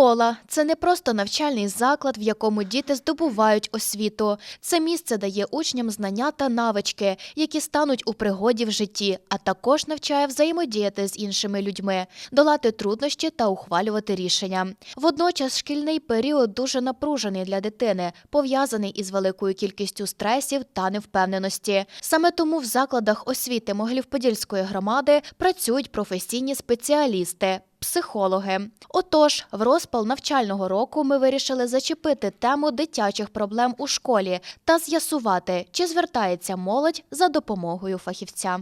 Школа це не просто навчальний заклад, в якому діти здобувають освіту. Це місце дає учням знання та навички, які стануть у пригоді в житті, а також навчає взаємодіяти з іншими людьми, долати труднощі та ухвалювати рішення. Водночас шкільний період дуже напружений для дитини, пов'язаний із великою кількістю стресів та невпевненості. Саме тому в закладах освіти Могилів-Подільської громади працюють професійні спеціалісти. Психологи. Отож, в розпал навчального року ми вирішили зачепити тему дитячих проблем у школі та з'ясувати, чи звертається молодь за допомогою фахівця.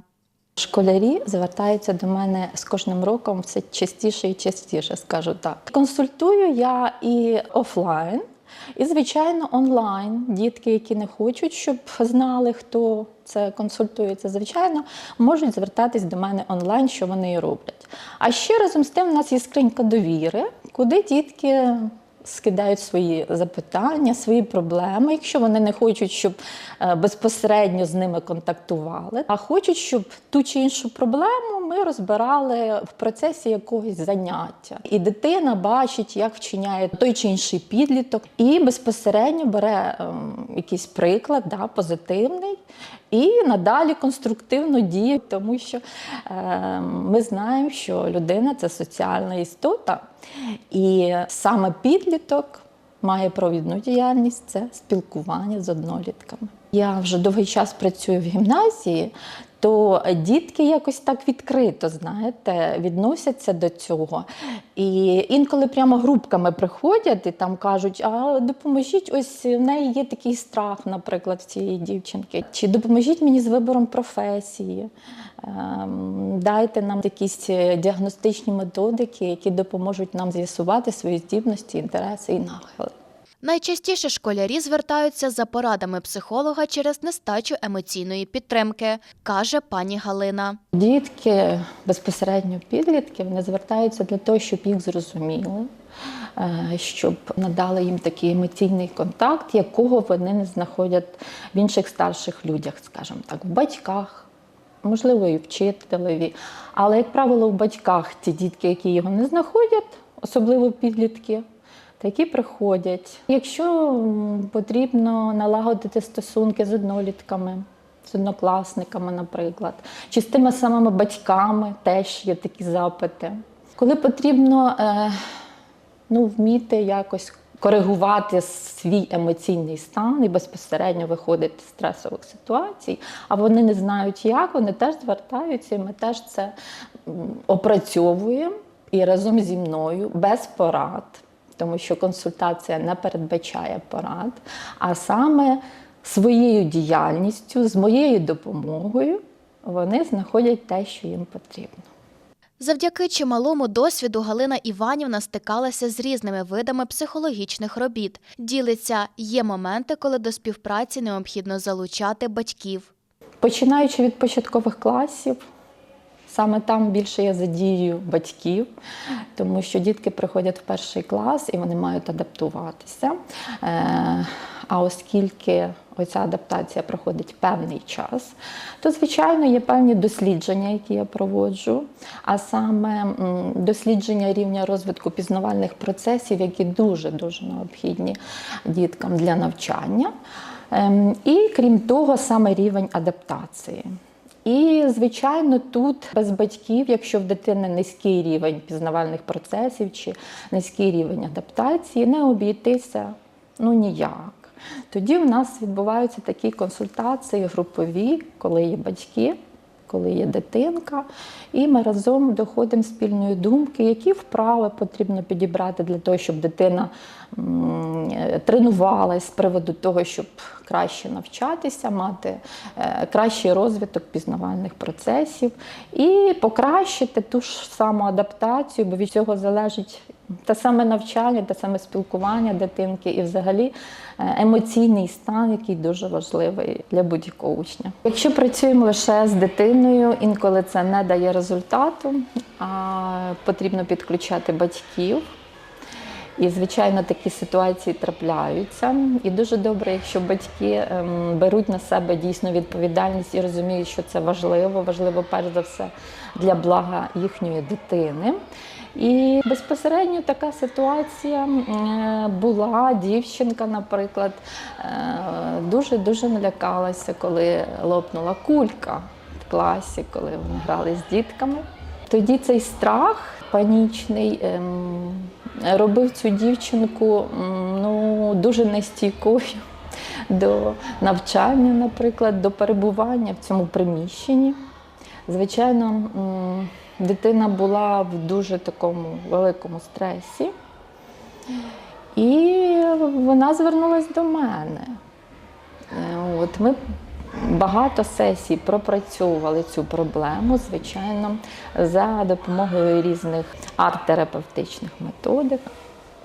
Школярі звертаються до мене з кожним роком все частіше і частіше, скажу так. Консультую я і офлайн, і, звичайно, онлайн. Дітки, які не хочуть, щоб знали, хто це консультується, звичайно, можуть звертатись до мене онлайн, що вони і роблять. А ще разом з тим, у нас є скринька довіри, куди дітки скидають свої запитання, свої проблеми, якщо вони не хочуть, щоб е, безпосередньо з ними контактували, а хочуть, щоб ту чи іншу проблему ми розбирали в процесі якогось заняття. І дитина бачить, як вчиняє той чи інший підліток, і безпосередньо бере ем, якийсь приклад, да, позитивний. І надалі конструктивно діє, тому що е, ми знаємо, що людина це соціальна істота, і саме підліток має провідну діяльність це спілкування з однолітками. Я вже довгий час працюю в гімназії, то дітки якось так відкрито, знаєте, відносяться до цього. І інколи прямо групками приходять і там кажуть: а допоможіть, ось в неї є такий страх, наприклад, в цієї дівчинки. Чи допоможіть мені з вибором професії? Ем, Дайте нам якісь діагностичні методики, які допоможуть нам з'ясувати свої здібності, інтереси і нахили. Найчастіше школярі звертаються за порадами психолога через нестачу емоційної підтримки, каже пані Галина. Дітки, безпосередньо підлітки, вони звертаються для того, щоб їх зрозуміли, е, щоб надали їм такий емоційний контакт, якого вони не знаходять в інших старших людях, скажімо так, в батьках. Можливо, і вчителеві, але, як правило, в батьках ті дітки, які його не знаходять, особливо підлітки, такі приходять. Якщо потрібно налагодити стосунки з однолітками, з однокласниками, наприклад, чи з тими самими батьками теж є такі запити. Коли потрібно е, ну, вміти якось коригувати свій емоційний стан і безпосередньо виходити з стресових ситуацій, а вони не знають як, вони теж звертаються, і ми теж це опрацьовуємо і разом зі мною без порад, тому що консультація не передбачає порад, а саме своєю діяльністю, з моєю допомогою вони знаходять те, що їм потрібно. Завдяки чималому досвіду Галина Іванівна стикалася з різними видами психологічних робіт. Ділиться, є моменти, коли до співпраці необхідно залучати батьків. Починаючи від початкових класів, саме там більше я задію батьків, тому що дітки приходять в перший клас і вони мають адаптуватися. Е, А оскільки оця адаптація проходить певний час, то, звичайно, є певні дослідження, які я проводжу, а саме дослідження рівня розвитку пізнавальних процесів, які дуже-дуже необхідні діткам для навчання. Ем, І крім того, саме рівень адаптації. І, звичайно, тут без батьків, якщо в дитини низький рівень пізнавальних процесів чи низький рівень адаптації, не обійтися ну ніяк. Тоді в нас відбуваються такі консультації групові, коли є батьки, коли є дитинка, і ми разом доходимо спільної думки, які вправи потрібно підібрати для того, щоб дитина тренувалась з приводу того, щоб краще навчатися, мати е, кращий розвиток пізнавальних процесів і покращити ту ж саму адаптацію, бо від цього залежить те саме навчання, те саме спілкування дитинки і взагалі е, емоційний стан, який дуже важливий для будь-якого учня. Якщо працюємо лише з дитиною, інколи це не дає результату, а потрібно підключати батьків. І, звичайно, такі ситуації трапляються. І дуже добре, якщо батьки ем, беруть на себе дійсно відповідальність і розуміють, що це важливо, важливо перш за все для блага їхньої дитини. І безпосередньо така ситуація е, була. Дівчинка, наприклад, дуже дуже налякалася, коли лопнула кулька в класі, коли вони грали з дітками. Тоді цей страх панічний ем, робив цю дівчинку ну, дуже нестійкою до навчання, наприклад, до перебування в цьому приміщенні. Звичайно, дитина була в дуже такому великому стресі, і вона звернулася до мене. От ми багато сесій пропрацьовували цю проблему, звичайно, за допомогою різних арт-терапевтичних методик.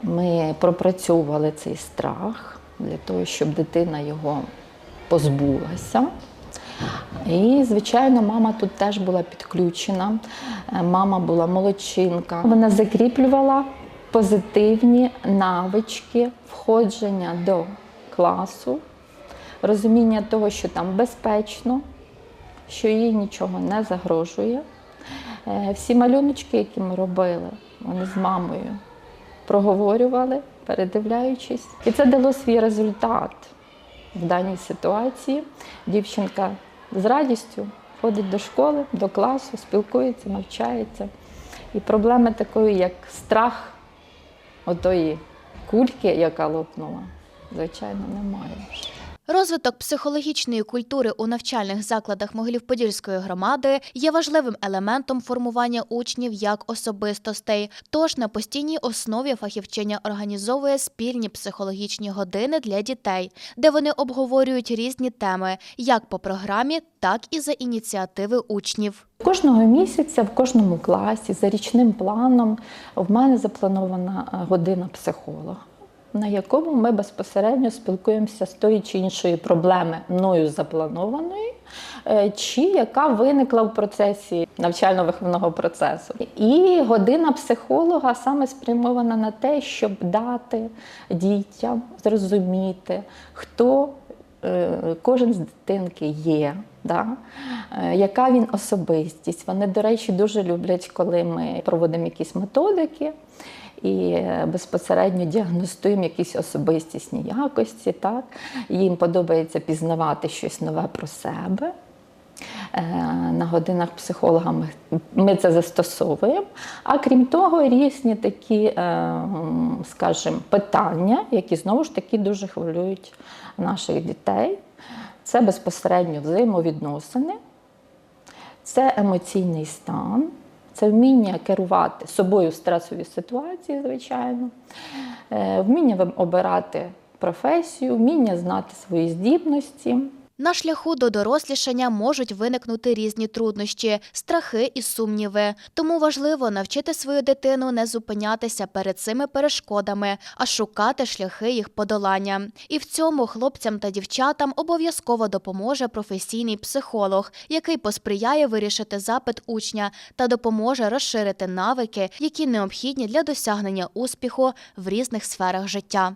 Ми пропрацьовували цей страх для того, щоб дитина його позбулася. І, звичайно, мама тут теж була підключена. Е, Мама була молодчинка. Вона закріплювала позитивні навички входження до класу, розуміння того, що там безпечно, що їй нічого не загрожує. Е, Всі малюночки, які ми робили, вони з мамою проговорювали, передивляючись. І це дало свій результат в даній ситуації. Дівчинка з радістю ходить до школи, до класу, спілкується, навчається. І проблеми такої, як страх отої кульки, яка лопнула, звичайно, немає. Розвиток психологічної культури у навчальних закладах Могилів-Подільської громади є важливим елементом формування учнів як особистостей. Тож на постійній основі фахівчиня організовує спільні психологічні години для дітей, де вони обговорюють різні теми як по програмі, так і за ініціативи учнів. Кожного місяця в кожному класі за річним планом в мене запланована е, година психолога, на якому ми безпосередньо спілкуємося з тої чи іншої проблеми мною запланованої, е, чи яка виникла в процесі навчально-виховного процесу. І година психолога саме спрямована на те, щоб дати дітям зрозуміти, хто кожен з дитинки є, да? е, яка він особистість. Вони, до речі, дуже люблять, коли ми проводимо якісь методики і е, безпосередньо діагностуємо якісь особистісні якості. Так? Їм подобається пізнавати щось нове про себе. Е, На годинах психолога ми, це застосовуємо. А крім того, різні такі, е, скажімо, питання, які знову ж таки дуже хвилюють наших дітей. Це безпосередньо взаємовідносини, це емоційний стан, це вміння керувати собою в стресовій ситуації, звичайно, е, вміння обирати професію, вміння знати свої здібності. На шляху до дорослішання можуть виникнути різні труднощі, страхи і сумніви. Тому важливо навчити свою дитину не зупинятися перед цими перешкодами, а шукати шляхи їх подолання. І в цьому хлопцям та дівчатам обов'язково допоможе професійний психолог, який посприяє вирішити запит учня та допоможе розширити навики, які необхідні для досягнення успіху в різних сферах життя.